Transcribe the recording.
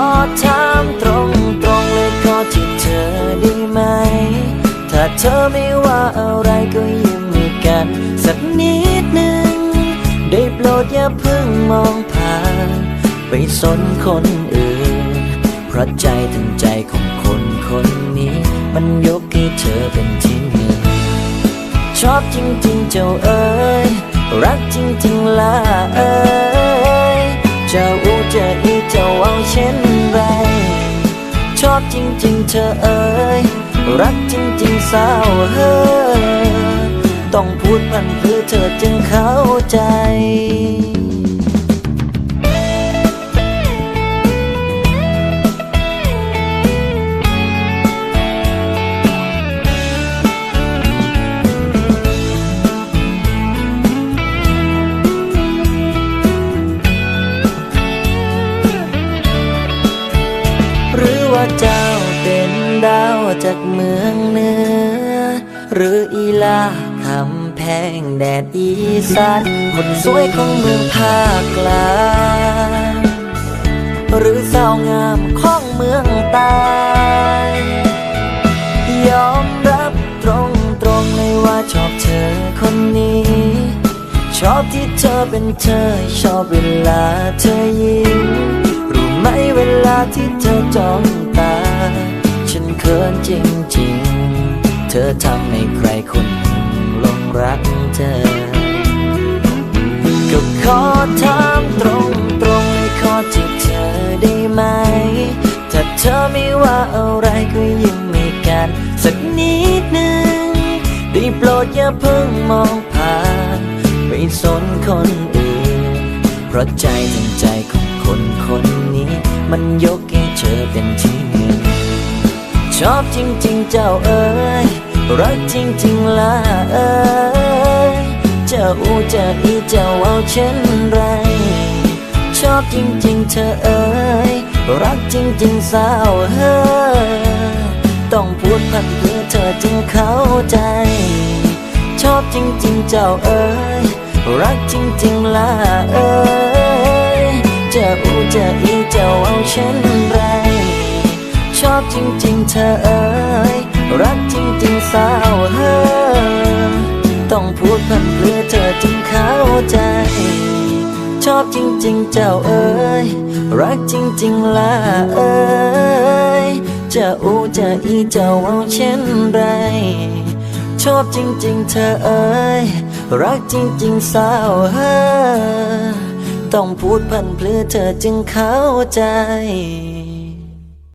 อถามตรงตรงๆเลยขอที่เธอได้ไหม ถ้าเธอไม่ว่าอะไรก็ยิ้มให้กัน สักนิดหนึ่ง ได้โปรดอย่าเพิ่งมองผ่าน ไปสนคนอื่น เพราะใจถึงใจของคนคนนี้ มันยกให้เธอเป็นที่หนึ่งชอบจริงๆเจ้าเอ๋ยรักจริงๆล่ะเอ๋ย อบจริง ๆ เธอเอ๋ยรักจริง ๆ สาวเฮ้อต้องพูดพันเพื่อเธอจึงเข้าใจ ว่าเจ้าเป็นดาวจากเมืองเหนือ หรืออีลาคำแพงแดดอีสานคนสวยของเมืองภาคกลางหรือสาวงามของเมืองใต้ยอมรับตรงตรงๆเลยว่าชอบเธอคนนี้ ชอบที่เธอเป็นเธอ ชอบเวลาเธอยิ้มรู้ไหมเวลาที่เธอจ้อง ขินจริงๆ เธอทำให้ใครคนหนึ่งลงรักเธอ ก็ขอถามตรงตรงๆเลยขอจีบเธอได้ไหม ถ้าเธอไม่ว่าอะไรก็ยิ้มให้กัน สักนิดหนึ่งได้โปรดอย่าเพิ่งมองผ่านไปสนคนอื่น เพราะใจทั้งใจของคนคนนี้ มันยกให้เธอเป็นที่ ชอบจริงๆเจ้าเอ๋ยรักจริงๆล่ะเอ๋ยเจ้าอูเจ้าอีเจ้าเอาเช่นไร ชอบจริงๆเธอเอ๋ยรักจริงๆสาวเฮ้ยต้องพูดพันเพื่อเธอจึงเข้าใจ ชอบจริงๆเจ้าเอ๋ยรักจริงๆล่ะเอ๋ยเจ้าอูเจ้าอีเจ้าเอาเช่นไร อบจริงๆเธอเอ๋ยรักจริงๆสาวเฮ้ยต้องพูดพันเพื่อเธอจึงเข้าใจ ชอบจริงๆเจ้าเอ๋ยรักจริงๆล่ะเอ๋ยจะอูจะอีเจ้าเอาเช่นไร ชอบจริงๆเธอเอ๋ยรักจริงๆสาวเฮ้ยต้องพูดพันเพื่อเธอจึงเข้าใจ